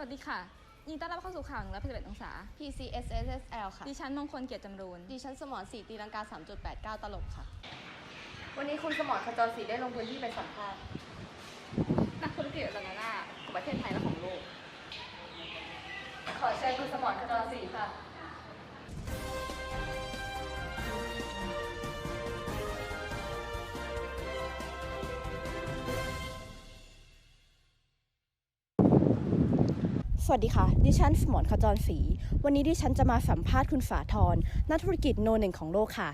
วัสดีค่ะยินดีต้อนรับเข้าสู่ข่าว181องศา PCSSL ค่ะ ดิฉันมงคลเกียรติจำรูนดิฉันสมรสีตีลังกา 3.89 ตลกค่ะ วันนี้คุณสมรขจรศรีได้ลงพื้นที่ไปสัมภาษณ์นักธุรกิจระดับหน้าของประเทศไทยและของโลก ขอเชิญคุณสมรขจรศรีค่ะ สวัสดีค่ะ ดิฉันสมรขจรศรีวันนี้ดิฉันจะมาสัมภาษณ์คุณฝาทรนักธุรกิจโนหนึ่งของโลกค่ะ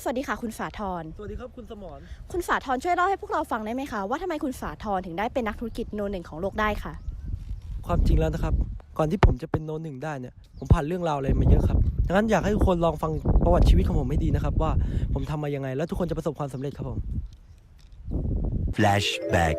สวัสดีค่ะ คุณฝาทรสวัสดีครับคุณสมรคุณฝาทรช่วยเล่าให้พวกเราฟังได้ไหมคะว่าทำไมคุณฝาทรถึงได้เป็นนักธุรกิจโนหนึ่งของโลกได้ค่ะ ความจริงแล้วนะครับ ก่อนที่ผมจะเป็นโนหนึ่งได้เนี่ย ผมผ่านเรื่องราวอะไรมาเยอะครับดังนั้นอยากให้ทุกคนลองฟังประวัติชีวิตของผมให้ดีนะครับ ว่าผมทำมายังไงแล้วทุกคนจะประสบความสำเร็จครับผม Flashback.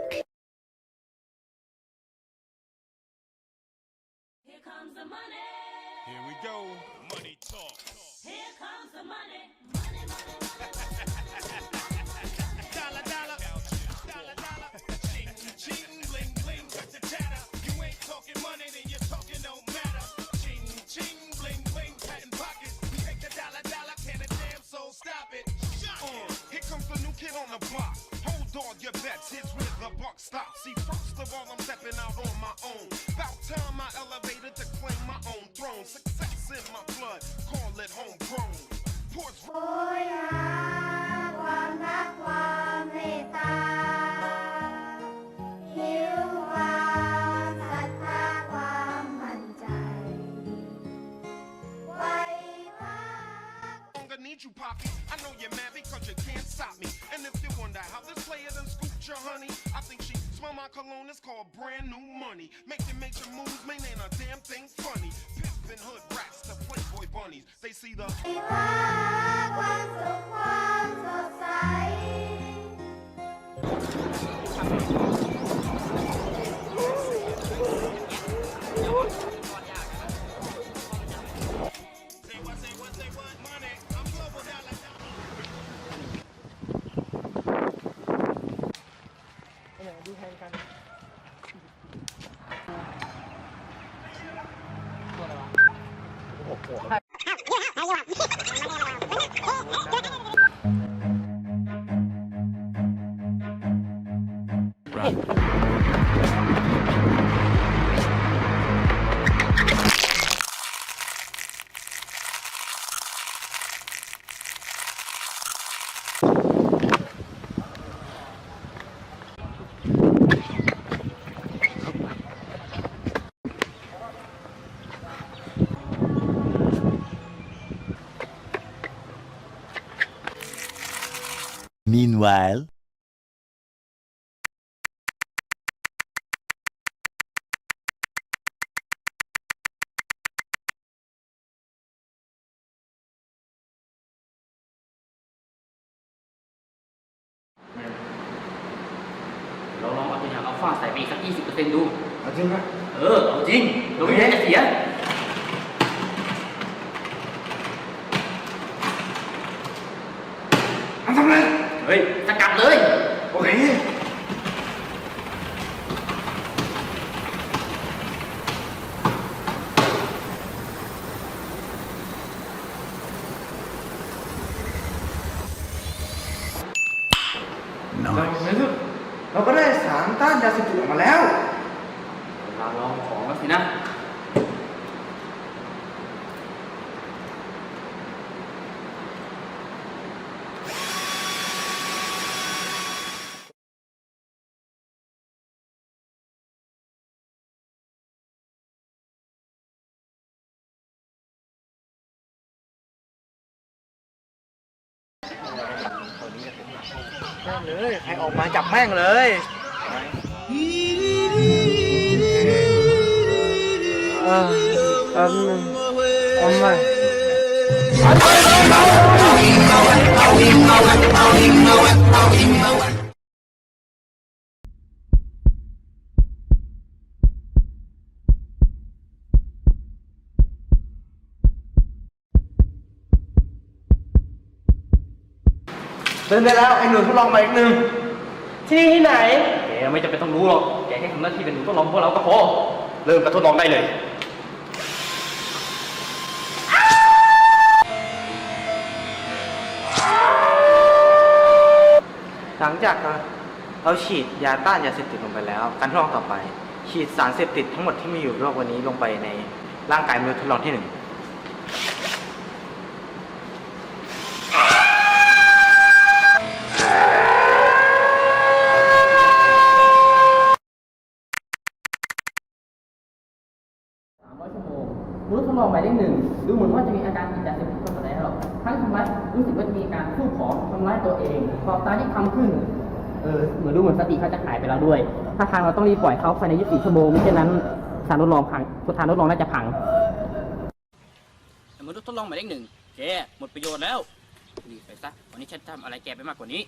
I know you're mad because you can't stop me. And if you wonder how this player done scooped your honey, I think she smell my cologne. It's called brand new money. Making major moves, man, ain't a damn thing funny. Pimpin' hood rats to playboy bunnies. They see the เอาตัวอย่างอัลฟาใส่ไปอีกสัก20%ดู เอาจริงไหมเออเอาจริงเราไม่ได้จะเสียเอาทำไร เฮ้ยสกัดเลย โอเค เราในที่สุดเราก็ได้สารต้านยาเสพติดออกมาแล้ว เวลาลองของแล้วสินะ แม่งเลย ใคร ออกมาจับแม่งเลยเออแป๊บนึงเอาใหม่เดินได้แล้วไอ้หนู ทดลองมาอีกหนึ่งที่นี่ที่ไหน แกไม่จำเป็นต้องรู้หรอก แกแค่ทำหน้าที่เป็นหนูทดลองพวกเราก็พอ เริ่มการทดลองได้เลย หลังจากเราฉีดยาต้านยาเสพติดลงไปแล้ว การทดลองต่อไป ฉีดสารเสพติดทั้งหมดที่มีอยู่โลกวันนี้ลงไปในร่างกายมนุษย์ทดลองที่หนึ่ง สามร้อยชั่วโมงมนุษย์ทดลองหมายเลขหนึ่งดูเหมือนว่าจะมีอาการติดยาเสพติดก็แสดงหรอกทั้งทำร้ายรู้สึกว่าจะมีการสู้ผอมทำร้าย ตัวเองขอบตาที่คำขึ้น เออเหมือนดูเหมือนสติเขาจะหายไปแล้วด้วย ถ้าทางเราต้องรีบปล่อยเขาภายใน 24 ชั่วโมงไม่เช่นนั้นสารทดลองพังสารทดลองน่าจะพังมนุษย์ทดลองหมายเลขหนึ่งแกหมดประโยชน์แล้วรีบไปซะวันนี้ฉันทำอะไรแกไปมากกว่านี้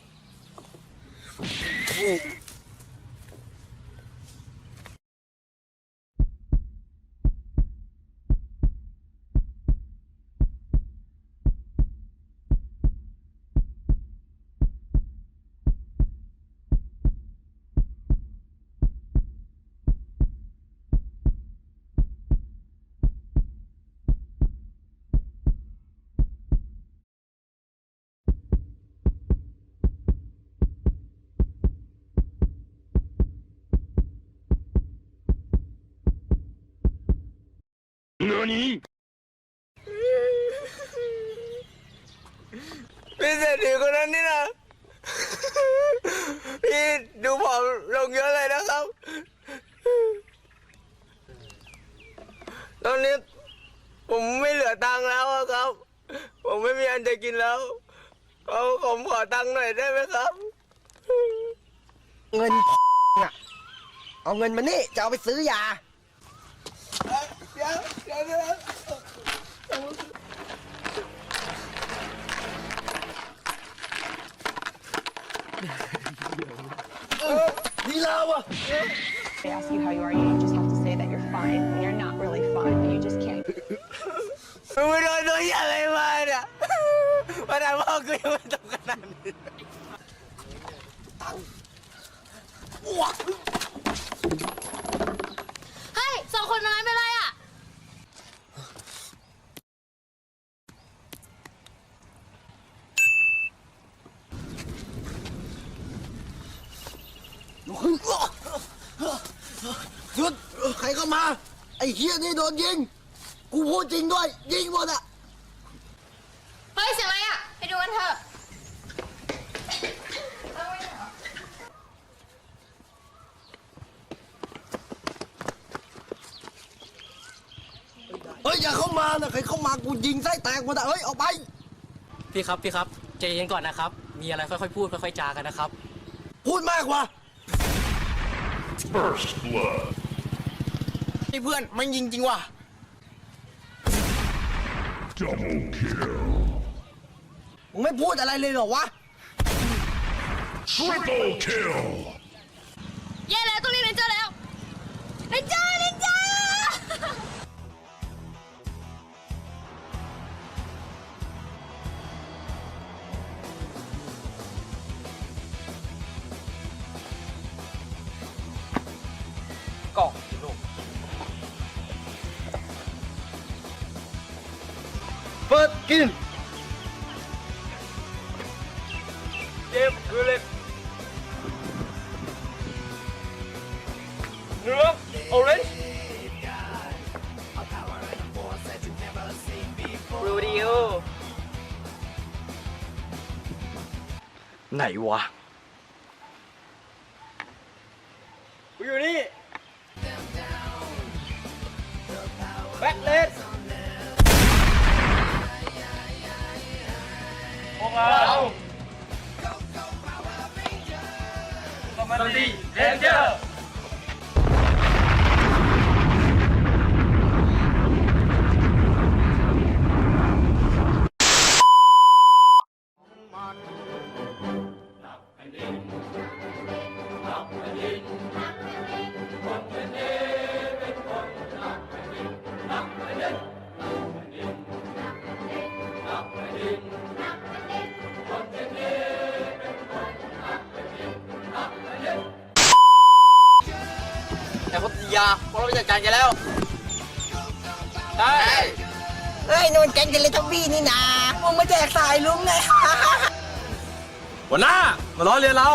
พี่เศรษฐีคนนั้นนี่นะ พี่ดูผอมลงเยอะเลยนะครับ ตอนนี้ผมไม่เหลือตังค์แล้วอะครับ ผมไม่มีอันจะกินแล้วเอาผมขอตังค์หน่อยได้ไหมครับ เงินอะ เอาเงินมานี่ จะเอาไปซื้อยา They ask you how you are, you just have to say that you're fine. And you're not really fine. You just can't. Uno no llame para. Para vos que me tocan a mí. มา ไอ้เฮียนี่โดนยิง กูพูดจริงด้วย ยิงหมดอะเฮ้ยเสียงอะไรอะ ไปดูกันเถอะ เฮ้ยอย่าเข้ามานะใครเข้ามากูยิงไส้แตกหมดอะเฮ้ยออกไป พี่ครับ พี่ครับใจเย็นก่อนนะครับ มีอะไรค่อยๆพูดค่อยๆจากันนะครับ พูดมากว่ะ ไอ้เพื่อนมันยิงจริงว่ะมึงไม่พูดอะไรเลยเหรอวะแย่แล้วต้องเรียกเรนเจอร์แล้วเรนเจอร์เรนเจอร์เปิด กิน เจ็บคือเล็กเนื้อออเรนจ์รูดิโอไหนวะ กูอยู่นี่ แบ็คเลส ดี้เวกยาพวกเราไปจัดการแกันแล้วได้เฮ้ยนนแกงเทเลทอมบี้นี่นามึงมาแจกสายลุงไง หัวหน้ามาล้อเรียนเรา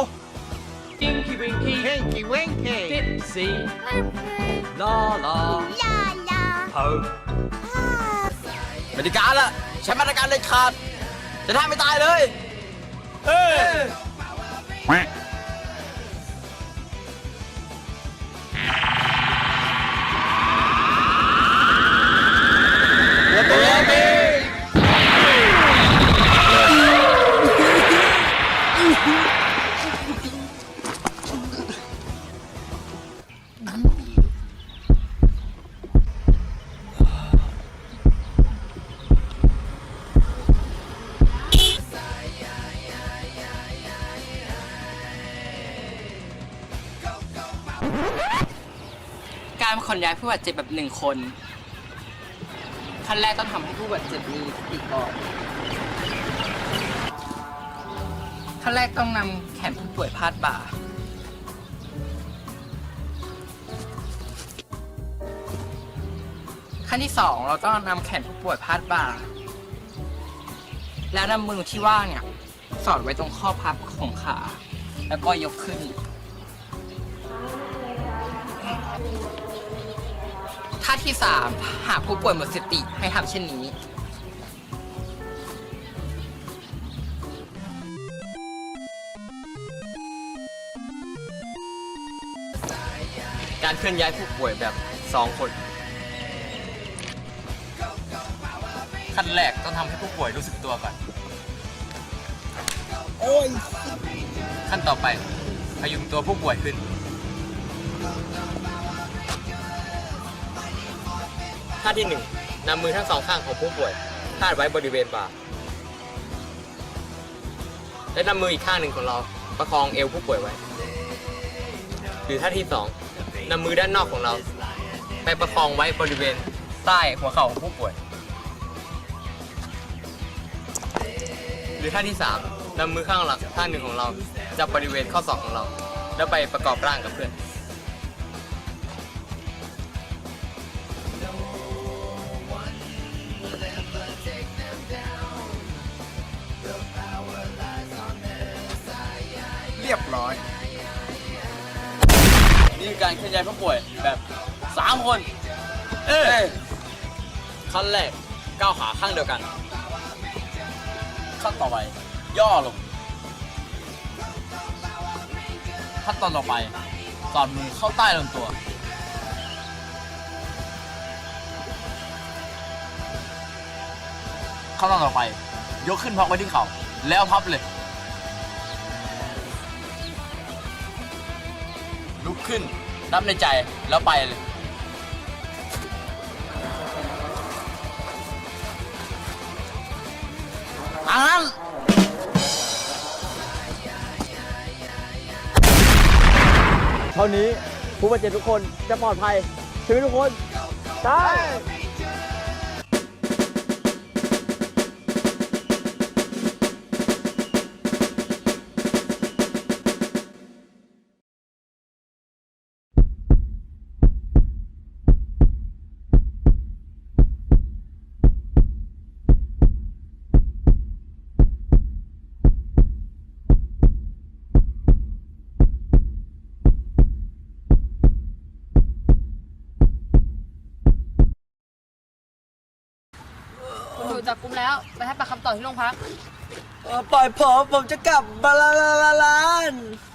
Inky Winky Winky Winky Dipsy La La ลาลา Ho ไม่ได้การละใช้มาตรการเลยขาด จะทำไม่ตายเลยเอ้ย การขนย้ายผู้บาดเจ็บแบบหนึ่งคนขั้นแรกต้องทำให้ผู้บาดเจ็บมีสติก่อนขั้นแรกต้องนำแขนผู้ป่วยพาดบ่า ขั้นที่สองเราต้องนำแขนผู้ป่วยพาดบ่า แล้วนำมือที่ว่างเนี่ย สอดไว้ตรงข้อพับของขา แล้วก็ยกขึ้น ท่าที่ 3 หากผู้ป่วยหมดสติให้ทำเช่นนี้ การเคลื่อนย้ายผู้ป่วยแบบสองคน ขั้นแรกต้องทำให้ผู้ป่วยรู้สึกตัวก่อน โอ้ย ขั้นต่อไปพยุงตัวผู้ป่วยขึ้น ท่าที่หนึ่งนำมือทั้งสองข้างของผู้ป่วยพาดไว้บริเวณบ่า และนำมืออีกข้างหนึ่งของเราประคองเอวผู้ป่วยไว้ หรือท่าที่สองนำมือด้านนอกของเรา ไปประคองไว้บริเวณใต้หัวเข่าของผู้ป่วย หรือท่าที่สามนำมือข้างหลังข้างหนึ่งของเราจับบริเวณข้อศอกของเรา แล้วไปประกอบร่างกับเพื่อน รียบร้อย นี่คือการเคลื่อนย้ายผู้ป่วยแบบสามคน เอ้ยขั้นแรกก้าวขาข้างเดียวกัน ขั้นต่อไป ย่อลง ขั้นตอนต่อไปสอดมือเข้าใต้ลำตัว ขั้นตอนต่อไป ยกขึ้นพักไว้ที่เข่าแล้วพับเลย ลุกขึ้นนับในใจแล้วไปเลยทางนั้นเท่านี้ผู้บาดเจ็บทุกคนจะปลอดภัยชีวิตทุกคนได้ จับกุมแล้ว ไปให้ปากคำต่อที่โรงพักปล่อยผมผมจะกลับบาลาลาลาลาน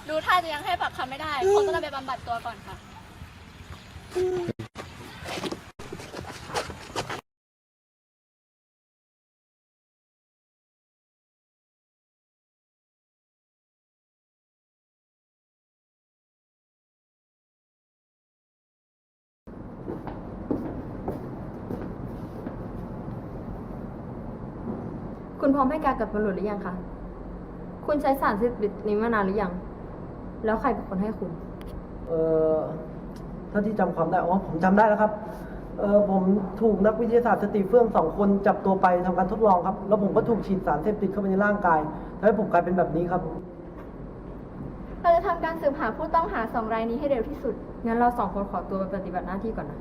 ดูท่าจะยังให้ปากคำไม่ได้คงต้องไปบำบัดตัวก่อนค่ะ คุณพร้อมให้การกับตำรวจหรือยังคะ คุณใช้สารเสพติดนี้มานานหรือยัง แล้วใครเป็นคนให้คุณ เอ่อถ้าที่จำความได้ อ๋อ ผมจำได้แล้วครับ เออผมถูกนักวิทยาศาสตร์สติเฟื่องสองคนจับตัวไปทำการทดลองครับ แล้วผมก็ถูกฉีดสารเสพติดเข้าไปในร่างกายทำให้ผมกลายเป็นแบบนี้ครับ เราจะทำการสืบหาผู้ต้องหาสองรายนี้ให้เร็วที่สุด งั้นเราสองคนขอตัวไปปฏิบัติหน้าที่ก่อนนะ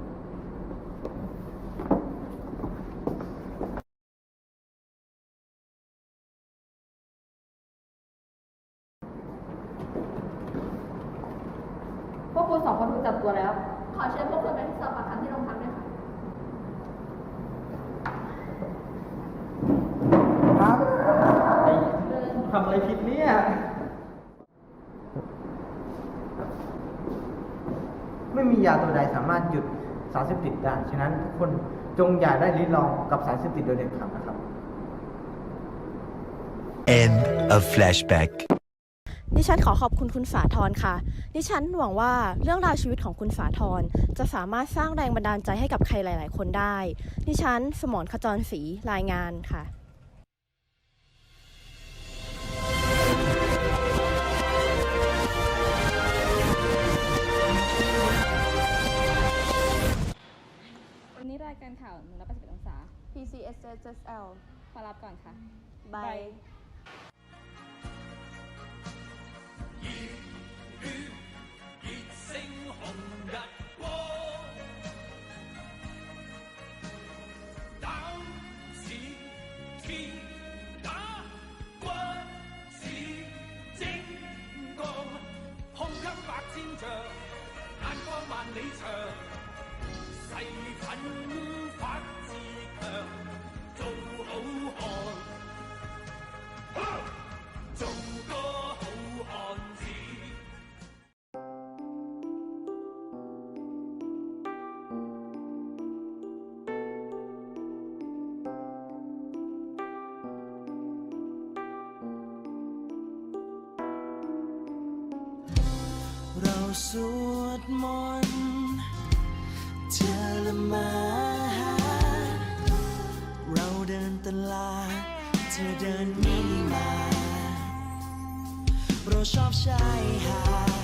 พวกคุณสองคนถูกจับตัวแล้ว ขอเชิญพวกคุณไปที่สอบปากคำที่โรงพักด้วยค่ะ ครับทำอะไรผิดเนี่ย ไม่มี ยาตัวใดสามารถหยุดสารเสพติดได้ ฉะนั้นทุกคนจงอย่าได้ลิ้มลองกับสารเสพติดโดยเด็ดขาดนะครับ End of flashback. ดิฉันขอขอบคุณคุณฝาทรค่ะ ดิฉันหวังว่าเรื่องราวชีวิตของคุณฝาทรจะสามารถสร้างแรงบันดาลใจให้กับใครหลาย ๆ คนได้ ดิฉันสมรขจรศรีรายงานค่ะายการข่าว181องศา PCSSL ขอรับก่อนค่ะ บาย熱 สวดมนต์เธอละมาหา เราเดินตลาดเธอเดินมินิมา เราชอบชายหาด